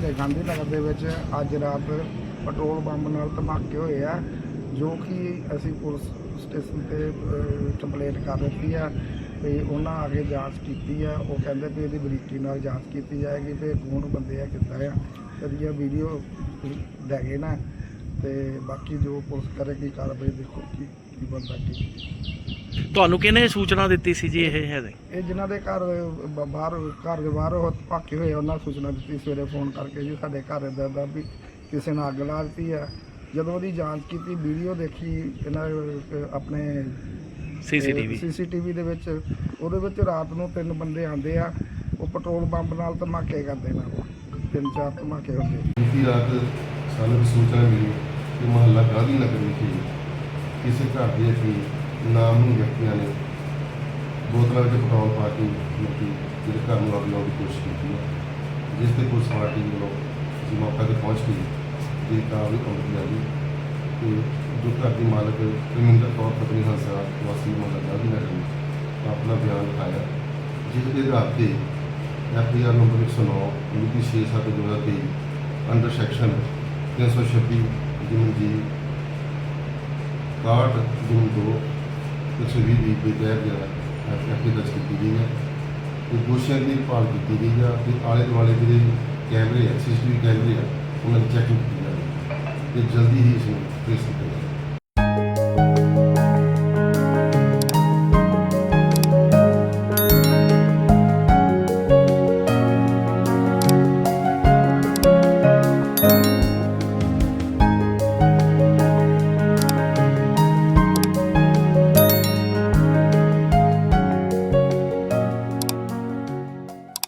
ਸਾਡੇ ਗਾਂਧੀ ਨਗਰ ਦੇ ਵਿੱਚ ਅੱਜ ਰਾਤ ਪੈਟਰੋਲ ਬੰਬ ਨਾਲ ਧਮਾਕੇ ਹੋਏ ਆ, ਜੋ ਕਿ ਅਸੀਂ ਪੁਲਿਸ ਸਟੇਸ਼ਨ ਤੇ ਕੰਪਲੇਂਟ ਕਰ ਦਿੱਤੀ ਆ ਵੀ ਉਹਨਾਂ ਆ ਕੇ ਜਾਂਚ ਕੀਤੀ ਆ। ਉਹ ਕਹਿੰਦੇ ਵੀ ਇਹਦੀ ਬਰੀਕੀ ਨਾਲ ਜਾਂਚ ਕੀਤੀ ਜਾਏਗੀ ਵੀ ਕੌਣ ਬੰਦੇ ਆ ਕਿੱਦਾਂ ਆ। ਇਹਦੀਆਂ ਵੀਡੀਓ ਲੈ ਗਏ ਨਾ। ਤੇ ਬਾਕੀ ਜੋ ਪੁਲਿਸ ਕਰੇਗੀ ਕਾਰਵਾਈ ਦੇਖੋ ਕੀ ਕੀ ਬੰਦਾ ਕੀ ਤੁਹਾਨੂੰ ਕਿਹਨੇ ਸੂਚਨਾ ਦਿੱਤੀ ਸੀ ਜੀ ਇਹ ਹੈ ਇਹ ਜਿਨ੍ਹਾਂ ਦੇ ਘਰ ਬ- ਬਾਹਰ ਘਰ ਦੇ ਬਾਹਰ ਉਹ ਧਮਾਕੇ ਹੋਏ ਉਹਨਾਂ ਸੂਚਨਾ ਦਿੱਤੀ ਸਵੇਰੇ ਫੋਨ ਕਰਕੇ ਜੀ ਸਾਡੇ ਘਰ ਇਦਾਂ ਦਾ ਵੀ ਕਿਸੇ ਨੇ ਅੱਗ ਲਾ ਦਿੱਤੀ ਆ। ਜਦੋਂ ਉਹਦੀ ਜਾਂਚ ਕੀਤੀ ਵੀਡੀਓ ਦੇਖੀ ਇਹਨਾਂ ਅਹ, ਆਪਣੇ ਸੀਸੀਟੀਵੀ। ਸੀਸੀਟੀਵੀ ਦੇ ਵਿੱਚ ਉਹਦੇ ਵਿੱਚ ਰਾਤ ਨੂੰ ਤਿੰਨ ਬੰਦੇ ਆਉਂਦੇ ਆ ਉਹ ਪੈਟਰੋਲ ਪੰਪ ਨਾਲ ਧਮਾਕੇ ਕਰਦੇ ਨੇ। ਤਿੰਨ ਚਾਰ ਧਮਾਕੇ ਹੁੰਦੇ ਬੀਤੀ ਰਾਤ ਸਾਨੂੰ ਸੂਚਨਾ ਮਿਲੀ ਕਿ ਮੁਹੱਲਾ ਗਾਂਧੀ ਨਗਰ ਵਿਖੇ ਕਿਸੇ ਘਰ ਦੇ ਨਾਮ ਨਾਮਨੂ ਵਿਅਕਤੀਆਂ ਨੇ ਬੋਤਲਾਂ ਵਿੱਚ ਪੈਟਰੋਲ ਪਾ ਕੇ ਮੱਕੀ ਜਿਹੜੇ ਘਰ ਨੂੰ ਅੱਗ ਲਾਉਣ ਦੀ ਕੋਸ਼ਿਸ਼ ਕੀਤੀ ਹੈ, ਜਿਸ ਤੇ ਪੁਲਿਸ ਪਾਰਟੀ ਵੱਲੋਂ ਅਸੀਂ ਮੌਕੇ ਤੇ ਪਹੁੰਚ ਕੇ ਇਹ ਕਾਰਵਾਈ ਕੀਤੀ ਆ ਗਈ ਤੇ ਜੋ ਘਰ ਦੀ ਮਾਲਕ ਰਮਿੰਦਰ ਕੌਰ ਪਤਨੀ ਹੰਸਾ ਵਾਸੀ ਮੁਹੱਲਾ ਗਾਂਧੀ ਨਗਰ ਨੇ ਆਪਣਾ ਬਿਆਨ ਲਿਖਾਇਆ, ਜਿਸ ਦੇ ਆਧਾਰ ਤੇ ਐਫਆਈਆਰ ਨੰਬਰ 109 ਮਿਤੀ 6/7/2023 ਅੰਡਰ ਸੈਕਸ਼ਨ 326 ਜਿਮਨ ਜੀ 61 ਜਿਮਨ 2 120 ਦੀ ਦੇ ਤਹਿਤ ਜਿਹੜਾ ਐਫਆਈਆਰ ਦਰਜ ਕੀਤੀ ਗਈ ਹੈ। ਤੇ ਦੋਸ਼ੀਆਂ ਦੀ ਭਾਲ ਕੀਤੀ ਗਈ ਹੈ ਤੇ ਆਲੇ ਦੁਆਲੇ ਜਿਹੜੇ ਕੈਮਰੇ ਆ ਵੀ ਕੈਮਰੇ ਆ, ਉਹਨਾਂ ਦੀ ਚੈਕਿੰਗ ਕੀਤੀ ਜਾ ਰਹੀ ਹੈ ਤੇ ਜਲਦੀ ਹੀ ਇਸ ਨੂੰ